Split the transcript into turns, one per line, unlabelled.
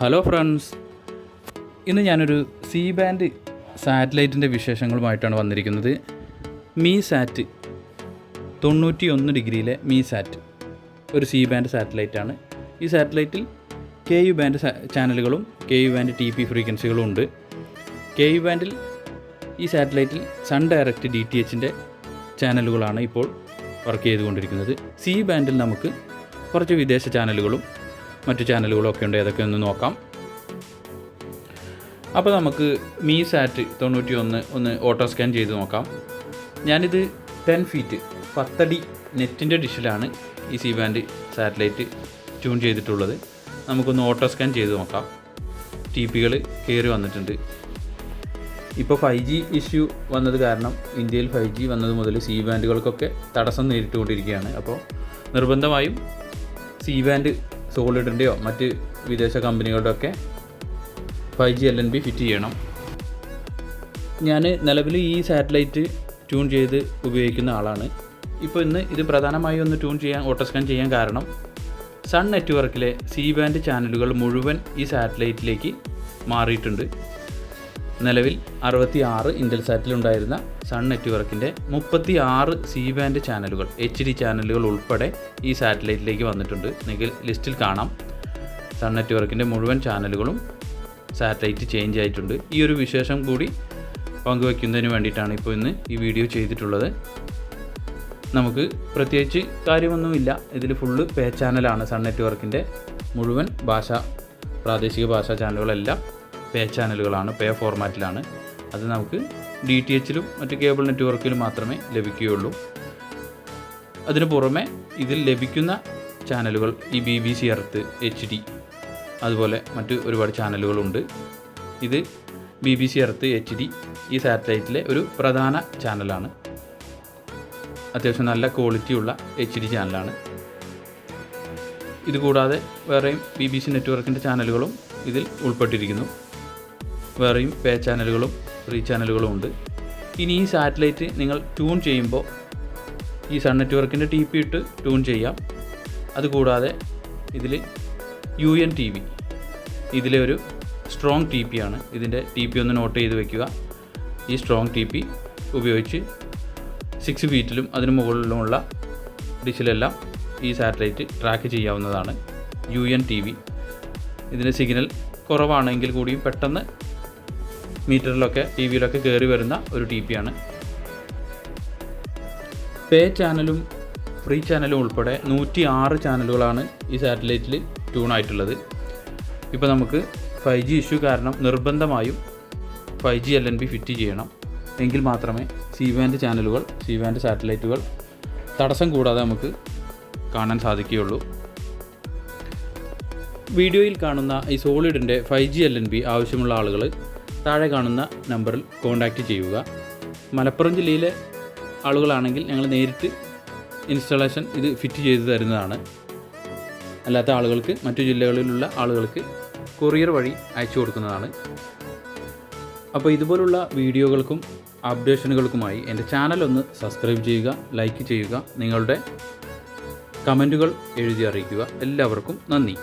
Hello friends ഇന്ന് ഞാനൊരു C band സാറ്റലൈറ്റിന്റെ വിശേഷങ്ങളുമായിട്ടാണ് വന്നിരിക്കുന്നത്. മീ സാറ്റ് തൊണ്ണൂറ്റി ഒന്ന് ഡിഗ്രിയിലെ മീ സാറ്റ് ഒരു സി ബാൻഡ് സാറ്റലൈറ്റാണ് ഈ സാറ്റലൈറ്റിൽ കെ യു ബാൻഡ് ചാനലുകളും K U band T P ഫ്രീക്വൻസികളും ഉണ്ട്. കെ യു ബാൻഡിൽ ഈ സാറ്റലൈറ്റിൽ സൺ ഡയറക്റ്റ് ഡി ടി എച്ചിന്റെ ചാനലുകളാണ് ഇപ്പോൾ വർക്ക് ചെയ്തുകൊണ്ടിരിക്കുന്നത്. സി ബാൻഡിൽ നമുക്ക് കുറച്ച് വിദേശ ചാനലുകളും മറ്റു ചാനലുകളൊക്കെ ഉണ്ട് ഏതൊക്കെ ഒന്ന് നോക്കാം. അപ്പോൾ നമുക്ക് മീ സാറ്റ് തൊണ്ണൂറ്റി ഒന്ന് ഒന്ന് ഓട്ടോ സ്കാൻ ചെയ്ത് നോക്കാം. ഞാനിത് ടെൻ ഫീറ്റ് പത്തടി നെറ്റിന്റെ ഡിഷിലാണ് ഈ സി ബാൻഡ് സാറ്റലൈറ്റ് ട്യൂൺ ചെയ്തിട്ടുള്ളത്. നമുക്കൊന്ന് ഓട്ടോ സ്കാൻ ചെയ്ത് നോക്കാം. ടി പികൾ കയറി വന്നിട്ടുണ്ട്. ഇപ്പോൾ ഫൈവ് ജി ഇഷ്യൂ വന്നത് കാരണം ഇന്ത്യയിൽ ഫൈവ് ജി വന്നത് മുതൽ സി ബാൻഡുകൾക്കൊക്കെ തടസ്സം നേരിട്ടുകൊണ്ടിരിക്കുകയാണ്. അപ്പോൾ നിർബന്ധമായും സി ബാൻഡ് സോളിഡിന്റെയോ മറ്റ് വിദേശ കമ്പനികളുടെ ഒക്കെ five G L N B fit ചെയ്യണം. ഞാൻ നിലവിൽ ഈ സാറ്റലൈറ്റ് ട്യൂൺ ചെയ്ത് ഉപയോഗിക്കുന്ന ആളാണ്. ഇപ്പോൾ ഇന്ന് ഇത് പ്രധാനമായും ഒന്ന് ട്യൂൺ ചെയ്യാൻ ഓട്ടോ സ്കാൻ ചെയ്യാൻ കാരണം സൺ നെറ്റ്വർക്കിലെ സി ബാൻഡ് ചാനലുകൾ മുഴുവൻ ഈ സാറ്റലൈറ്റിലേക്ക് മാറിയിട്ടുണ്ട്. നിലവിൽ അറുപത്തി ആറ് ഇന്റൽസാറ്റിലുണ്ടായിരുന്ന സൺ നെറ്റ്വർക്കിന്റെ മുപ്പത്തി ആറ് സി ബാൻഡ് ചാനലുകൾ എച്ച് ഡി ചാനലുകൾ ഉൾപ്പെടെ ഈ സാറ്റലൈറ്റിലേക്ക് വന്നിട്ടുണ്ട്. നിങ്ങൾക്ക് ലിസ്റ്റിൽ കാണാം. സൺ നെറ്റ്വർക്കിന്റെ മുഴുവൻ ചാനലുകളും സാറ്റലൈറ്റ് ചേഞ്ച് ആയിട്ടുണ്ട്. ഈ ഒരു വിശേഷം കൂടി പങ്കുവയ്ക്കുന്നതിന് വേണ്ടിയിട്ടാണ് ഇപ്പോൾ ഇന്ന് ഈ വീഡിയോ ചെയ്തിട്ടുള്ളത്. നമുക്ക് പ്രത്യേകിച്ച് കാര്യമൊന്നുമില്ല. ഇതിൽ ഫുള്ള് പേ ചാനലാണ് സൺ നെറ്റ്വർക്കിന്റെ മുഴുവൻ ഭാഷ പ്രാദേശിക ഭാഷാ ചാനലുകളെല്ലാം. പേ ചാനലുകളാണ് പേ ഫോർമാറ്റിലാണ്. അത് നമുക്ക് ഡി ടി എച്ചിലും മറ്റ് കേബിൾ നെറ്റ്വർക്കിലും മാത്രമേ ലഭിക്കുകയുള്ളൂ. അതിനു പുറമെ ഇതിൽ ലഭിക്കുന്ന ചാനലുകൾ ഈ B B C earth H D അതുപോലെ മറ്റ് ഒരുപാട് ചാനലുകളുണ്ട്. ഇത് B B C earth H D ഈ സാറ്റലൈറ്റിലെ ഒരു പ്രധാന ചാനലാണ്. അത്യാവശ്യം നല്ല ക്വാളിറ്റിയുള്ള എച്ച് ഡി ചാനലാണ്. ഇതുകൂടാതെ വേറെയും ബി ബി സി നെറ്റ്വർക്കിന്റെ ചാനലുകളും ഇതിൽ ഉൾപ്പെട്ടിരിക്കുന്നു. വേറെയും പേ ചാനലുകളും ഫ്രീ ചാനലുകളും ഉണ്ട്. ഇനി ഈ സാറ്റലൈറ്റ് നിങ്ങൾ ട്യൂൺ ചെയ്യുമ്പോൾ ഈ സൺ നെറ്റ്വർക്കിന്റെ ടി പി ഇട്ട് ട്യൂൺ ചെയ്യാം. അതുകൂടാതെ ഇതിൽ യു എൻ ടി വി. ഇതിലെ ഒരു സ്ട്രോങ് ടി പി ആണ്. ഇതിന്റെ ടി പി ഒന്ന് നോട്ട് ചെയ്ത് വെക്കുക. ഈ സ്ട്രോങ് ടി പി ഉപയോഗിച്ച് സിക്സ് ഫീറ്റിലും അതിന് മുകളിലുമുള്ള ഡിഷിലെല്ലാം ഈ സാറ്റലൈറ്റ് ട്രാക്ക് ചെയ്യാവുന്നതാണ് യു എൻ ടി വി. ഇതിന്റെ സിഗ്നൽ കുറവാണെങ്കിൽ കൂടിയും പെട്ടെന്ന് മീറ്ററിലൊക്കെ ടി വിയിലൊക്കെ കയറി വരുന്ന ഒരു ടി പി ആണ്. പേ ചാനലും ഫ്രീ ചാനലും ഉൾപ്പെടെ നൂറ്റി ആറ് ചാനലുകളാണ് ഈ സാറ്റലൈറ്റിൽ ട്യൂൺ ആയിട്ടുള്ളത്. ഇപ്പോൾ നമുക്ക് ഫൈവ് ജി ഇഷ്യൂ കാരണം നിർബന്ധമായും five G L N B fit ചെയ്യണം. എങ്കിൽ മാത്രമേ സി ബാൻഡ് ചാനലുകൾ സി ബാൻഡ് സാറ്റലൈറ്റുകൾ തടസ്സം കൂടാതെ നമുക്ക് കാണാൻ സാധിക്കുകയുള്ളൂ. വീഡിയോയിൽ കാണുന്ന ഈ സോളിഡിന്റെ five G L N B ആവശ്യമുള്ള ആളുകൾ താഴെ കാണുന്ന നമ്പറിൽ കോൺടാക്റ്റ് ചെയ്യുക. മലപ്പുറം ജില്ലയിലെ ആളുകളാണെങ്കിൽ ഞങ്ങൾ നേരിട്ട് ഇൻസ്റ്റാളേഷൻ ഇത് ഫിറ്റ് ചെയ്ത് തരുന്നതാണ്. അല്ലാത്ത ആളുകൾക്ക് മറ്റു ജില്ലകളിലുള്ള ആളുകൾക്ക് കൊറിയർ വഴി അയച്ചു കൊടുക്കുന്നതാണ്. അപ്പോൾ ഇതുപോലുള്ള വീഡിയോകൾക്കും അപ്ഡേഷനുകൾക്കുമായി എന്റെ ചാനൽ ഒന്ന് സബ്സ്ക്രൈബ് ചെയ്യുക ലൈക്ക് ചെയ്യുക നിങ്ങളുടെ കമന്റുകൾ എഴുതി അറിയിക്കുക. എല്ലാവർക്കും നന്ദി.